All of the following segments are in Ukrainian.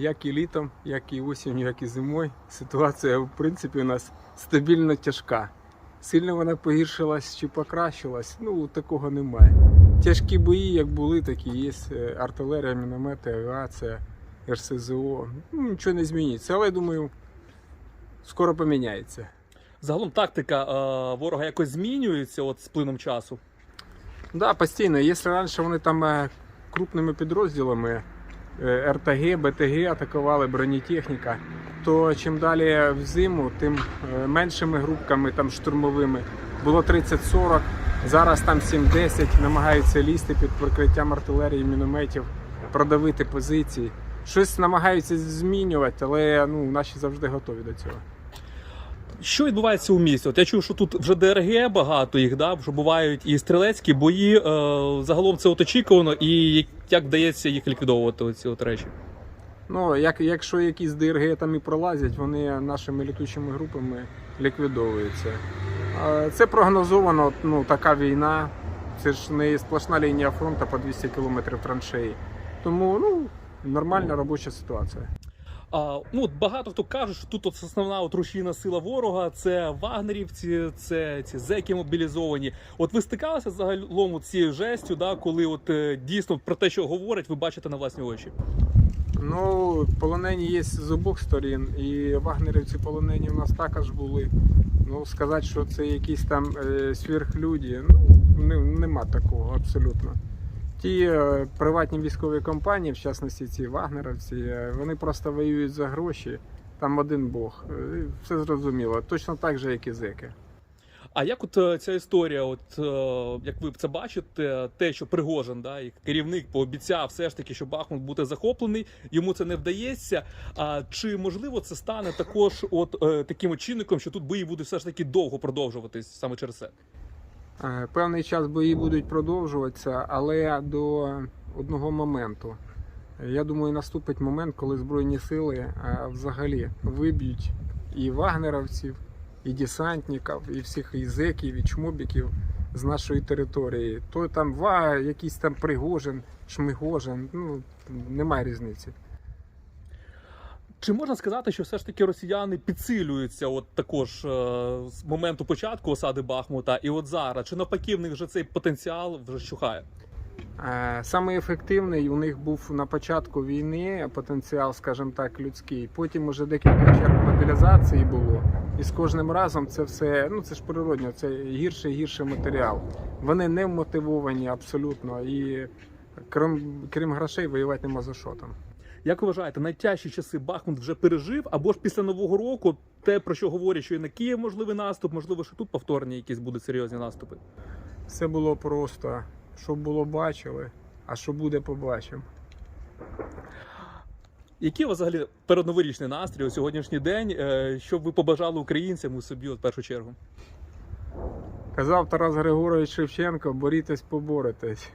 як і літом, як і осінню, як і зимою. Ситуація, в принципі, у нас стабільно тяжка. Сильно вона погіршилась чи покращилась, ну такого немає. Тяжкі бої, як були, такі є. Е, Артилерія, міномети, авіація, РСЗО. Ну, нічого не зміниться, але я думаю, скоро поміняється. Загалом тактика е, ворога якось змінюється от з плином часу. Да, постійно. Якщо раніше вони там е, крупними підрозділами РТГ, БТГ атакували бронетехніка, то чим далі в зиму, тим е, меншими групками там штурмовими було 30-40, зараз там 7-10 намагаються лізти під прикриттям артилерії, мінометів, продавити позиції. Щось намагаються змінювати, але ну, наші завжди готові до цього. Що відбувається у місті? От я чув, що тут вже ДРГ багато їх, да, що бувають і стрілецькі бої. Е, загалом це от очікувано, і як вдається їх ліквідовувати оці от речі. Ну, як, якщо якісь ДРГ там і пролазять, вони нашими літучими групами ліквідовуються. А Це прогнозовано, ну, така війна. Це ж не сплошна лінія фронту по 200 кілометрів траншеї. Тому ну, нормальна робоча ситуація. А, ну, от багато хто каже, що тут от основна от рушійна сила ворога це вагнерівці, це ці зеки мобілізовані. От ви стикалися загалом цією жестю, да, коли от е, дійсно про те, що говорять, ви бачите на власні очі. Ну, полонені є з обох сторін, і вагнерівці полонені у нас також були. Ну, сказати, що це якісь там е, сверхлюді, ну, не, нема такого абсолютно. Ті е, приватні військові компанії, в частності ці вагнеровці, е, вони просто воюють за гроші. Там один Бог. Е, Все зрозуміло. Точно так же, як і зеки. А як от ця історія, от як ви це бачите, те, що Пригожин, да, як керівник пообіцяв все ж таки, що Бахмут буде захоплений, йому це не вдається. А чи можливо це стане також от таким чинником, що тут бої будуть все ж таки довго продовжуватись саме через це? Е, Певний час бої будуть продовжуватися, але до одного моменту. Я думаю, наступить момент, коли Збройні сили е, взагалі виб'ють і вагнеровців, і десантників, і всіх і зеків, і чмобіків з нашої території. То там ва, якийсь там Пригожин, Шмигожин, ну немає різниці. Чи можна сказати, що все ж таки росіяни підсилюються, от також е, з моменту початку осади Бахмута, і от зараз чи навпаки в них вже цей потенціал вже щухає? Е, Самий ефективний у них був на початку війни потенціал, скажімо так, людський. Потім уже декілька черг мобілізації було. І з кожним разом це все, ну це ж природньо, це гірше і гірше матеріал. Вони не вмотивовані абсолютно. І крім, крім грошей воювати нема за що там. Як ви вважаєте, найтяжчі часи Бахмут вже пережив, або ж після нового року те, про що говорять, що і на Київ можливий наступ, можливо, що тут повторні якісь будуть серйозні наступи. Все було просто. Що було, бачили, а що буде, побачимо. Який у вас взагалі передноворічний настрій у сьогоднішній день? е, Що б ви побажали українцям у собі в першу чергу? Казав Тарас Григорович Шевченко, борітесь, поборитесь.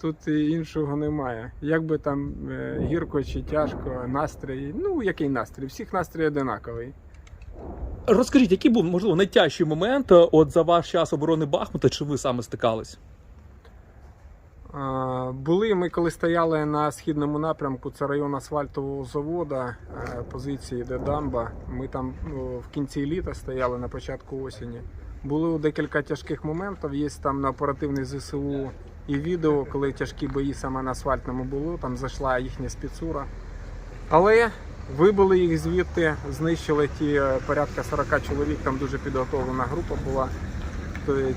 Тут іншого немає. Як би там е, гірко чи тяжко, настрій. Ну, який настрій? Всіх настрій одинаковий. Розкажіть, який був можливо найтяжчий момент е, от за ваш час оборони Бахмута? Чи ви саме стикались? Були ми, коли стояли на східному напрямку, це район асфальтового заводу, е, позиції де дамба. Ми там ну, в кінці літа стояли на початку осені. Було декілька тяжких моментів. Є там на оперативний ЗСУ і відео, коли тяжкі бої саме на асфальтному було. Там зайшла їхня спецура. Але вибили їх звідти, знищили ті е, порядка 40 чоловік. Там дуже підготовлена група була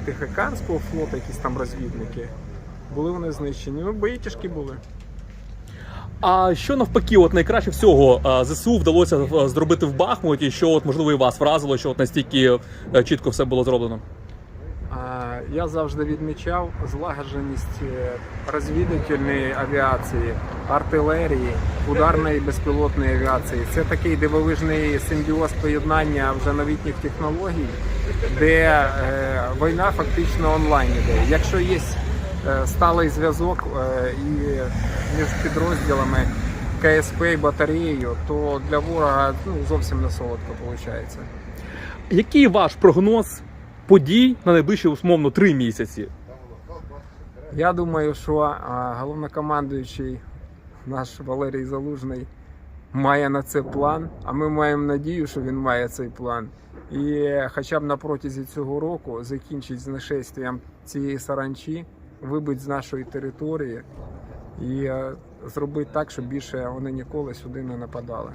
Тихоокеанського флоту, якісь там розвідники. Були вони знищені. Ну, бої тяжкі були. А що навпаки, от найкраще всього е, ЗСУ вдалося е, зробити в Бахмуті, що от можливо і вас вразило, що от настільки чітко все було зроблено? Я завжди відмічав злагодженість е, розвідувальної авіації, артилерії, ударної безпілотної авіації. Це такий дивовижний симбіоз поєднання вже новітніх технологій, де е, війна фактично онлайн іде. Якщо є е, сталий зв'язок і між підрозділами КСП і батареєю, то для ворога ну, зовсім не солодко виходить. Який ваш прогноз подій на найближчі умовно три місяці? Я думаю, що головнокомандуючий наш Валерій Залужний має на це план, а ми маємо надію, що він має цей план. І хоча б на протязі цього року закінчить з нашестям цієї саранчі, вибить з нашої території і е, зробити так, щоб більше вони ніколи сюди не нападали.